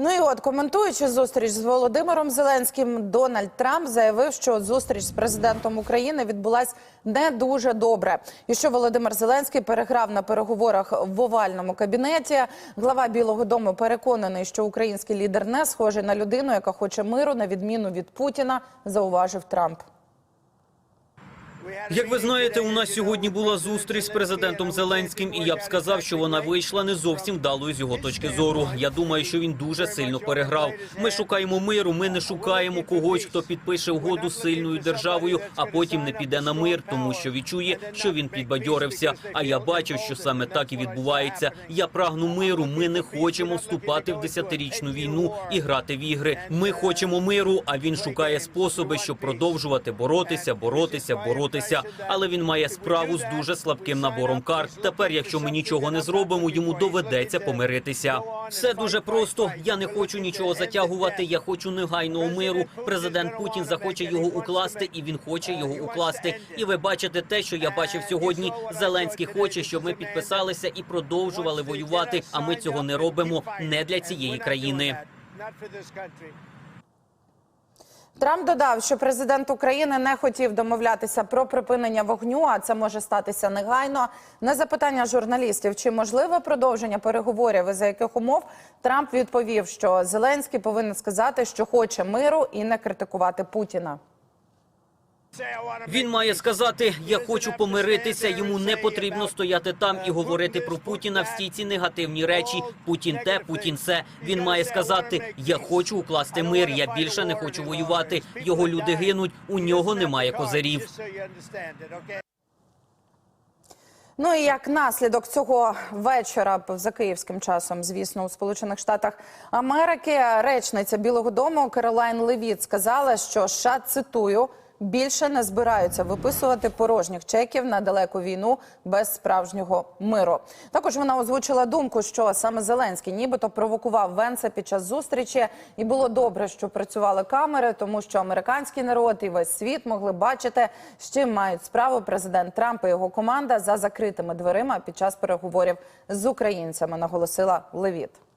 Ну і от коментуючи зустріч з Володимиром Зеленським, Дональд Трамп заявив, що зустріч з президентом України відбулась не дуже добре, і що Володимир Зеленський переграв на переговорах в овальному кабінеті. Глава Білого Дому переконаний, що український лідер не схожий на людину, яка хоче миру, на відміну від Путіна, зауважив Трамп. Як ви знаєте, у нас сьогодні була зустріч з президентом Зеленським, і я б сказав, що вона вийшла не зовсім вдалою з його точки зору. Я думаю, що він дуже сильно переграв. Ми шукаємо миру. Ми не шукаємо когось, хто підпише угоду з сильною державою, а потім не піде на мир, тому що відчує, що він підбадьорився. А я бачив, що саме так і відбувається. Я прагну миру. Ми не хочемо вступати в десятирічну війну і грати в ігри. Ми хочемо миру, а він шукає способи, щоб продовжувати боротися, боротися, боротися. Але він має справу з дуже слабким набором карт. Тепер, якщо ми нічого не зробимо, йому доведеться помиритися. Все дуже просто. Я не хочу нічого затягувати. Я хочу негайного миру. Президент Путін захоче його укласти, і він хоче його укласти. І ви бачите те, що я бачив сьогодні. Зеленський хоче, щоб ми підписалися і продовжували воювати. А ми цього не робимо не для цієї країни. Трамп додав, що президент України не хотів домовлятися про припинення вогню, а це може статися негайно. На запитання журналістів, чи можливе продовження переговорів і за яких умов Трамп відповів, що Зеленський повинен сказати, що хоче миру і не критикувати Путіна. Він має сказати: я хочу помиритися. Йому не потрібно стояти там і говорити про Путіна всі ці негативні речі. Путін те, Путін се. Він має сказати: Я хочу укласти мир. Я більше не хочу воювати. Його люди гинуть. У нього немає козирів. Ну і як наслідок цього вечора за київським часом, звісно, у Сполучених Штатах Америки, речниця Білого Дому Керолайн Левіт сказала, що США, цитую. Більше не збираються виписувати порожніх чеків на далеку війну без справжнього миру. Також вона озвучила думку, що саме Зеленський нібито провокував Венса під час зустрічі, і було добре, що працювали камери, тому що американський народ і весь світ могли бачити, з чим мають справу президент Трамп і його команда за закритими дверима під час переговорів з українцями. Наголосила Левіт.